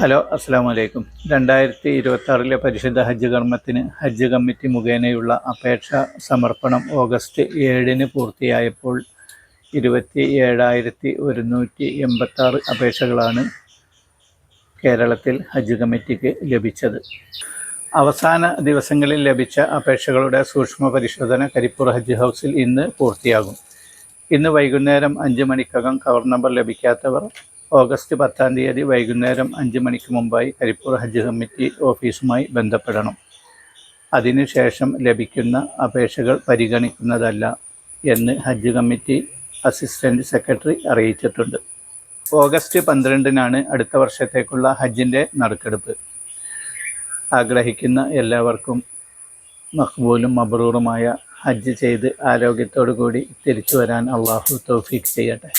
Hello അസ്സാം വലൈക്കും രണ്ടായിരത്തി ഇരുപത്തി ആറിലെ പരിശുദ്ധ ഹജ്ജ് കർമ്മത്തിന് ഹജ്ജ് കമ്മിറ്റി മുഖേനയുള്ള അപേക്ഷ സമർപ്പണം ഓഗസ്റ്റ് ഏഴിന് പൂർത്തിയായപ്പോൾ ഇരുപത്തി ഏഴായിരത്തി ഒരുന്നൂറ്റി എൺപത്താറ് അപേക്ഷകളാണ് കേരളത്തിൽ ഹജ്ജ് കമ്മിറ്റിക്ക് ലഭിച്ചത്. അവസാന ദിവസങ്ങളിൽ ലഭിച്ച അപേക്ഷകളുടെ സൂക്ഷ്മ പരിശോധന കരിപ്പൂർ ഹജ്ജ് ഹൗസിൽ ഇന്ന് പൂർത്തിയാകും. ഇന്ന് വൈകുന്നേരം അഞ്ച് മണിക്കകം കവർ നമ്പർ ലഭിക്കാത്തവർ ഓഗസ്റ്റ് പത്താം തീയതി വൈകുന്നേരം അഞ്ച് മണിക്ക് മുമ്പായി കരിപ്പൂർ ഹജ്ജ് കമ്മിറ്റി ഓഫീസുമായി ബന്ധപ്പെടണം. അതിനുശേഷം ലഭിക്കുന്ന അപേക്ഷകൾ പരിഗണിക്കുന്നതല്ല എന്ന് ഹജ്ജ് കമ്മിറ്റി അസിസ്റ്റന്റ് സെക്രട്ടറി അറിയിച്ചിട്ടുണ്ട്. ഓഗസ്റ്റ് പന്ത്രണ്ടിനാണ് അടുത്ത വർഷത്തേക്കുള്ള ഹജ്ജിന്റെ നറുക്കെടുപ്പ്. ആഗ്രഹിക്കുന്ന എല്ലാവർക്കും മഖ്ബൂലും മബ്രൂറുമായ ഹജ്ജ് ചെയ്ത് ആരോഗ്യത്തോടു കൂടി തിരിച്ചു വരാൻ അള്ളാഹു തൗഫീഖ് ചെയ്യട്ടെ.